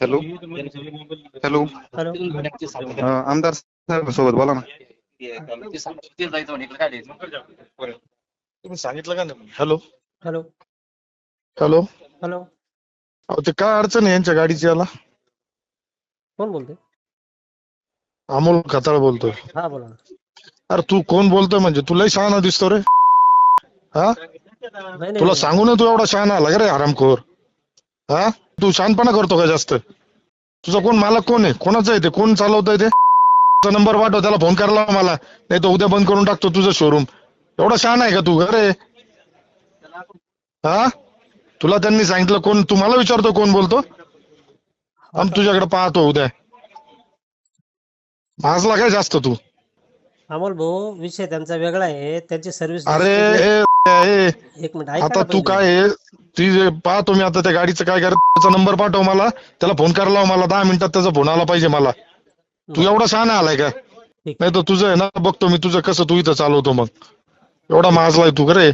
Hello hello hello आमदार साहेब सोबत बोला ना तुम्ही सांगितलं का नाही हॅलो हॅलो हॅलो हॅलो अहो ते काय अडचण आहे यांच्या गाडीची याला कोण बोलतोय अमोल खताळ बोलतोय हा बोला ना अरे तू कोण बोलतोय म्हणजे तुलाही शहाणा दिसतो रे हा नाही नाही तुला सांगू ना तू एवढा शहाणा आला का रे हरामखोर हा? तू शहाणपणा करतो का जास्त? तुझा कोण मालक कोण आहे? कोणाचं आहे ते? कोण चालवतोय ते? नंबर पाठव त्याला फोन करायला मला. नाही तर उद्या बंद करून टाकतो तुझं शोरूम एवढा शहाणा आहे का तू? अरे. हा? तुला त्यांनी सांगितलं कोण? तुम्हाला विचारतो कोण बोलतो? आम तुझ्याकडे पाहतो उद्या. भाजला काय जास्त तू? अमोल भाऊ विषय त्यांचा वेगळा आहे. त्यांची सर्व्हिस अरे एक मिनिट आता तू. काय ती जे पाहतो मी आता त्या गाडीचं काय करत त्याचा नंबर पाठव मला. त्याला फोन करायला लाव मला. दहा मिनिटात त्याचा फोन आला पाहिजे मला. तू एवढा शहाणा आलाय का. नाही तर तुझं आहे ना बघतो मी तुझं कसं तू इथं चालवतो मग. एवढा माजलाय तू रे.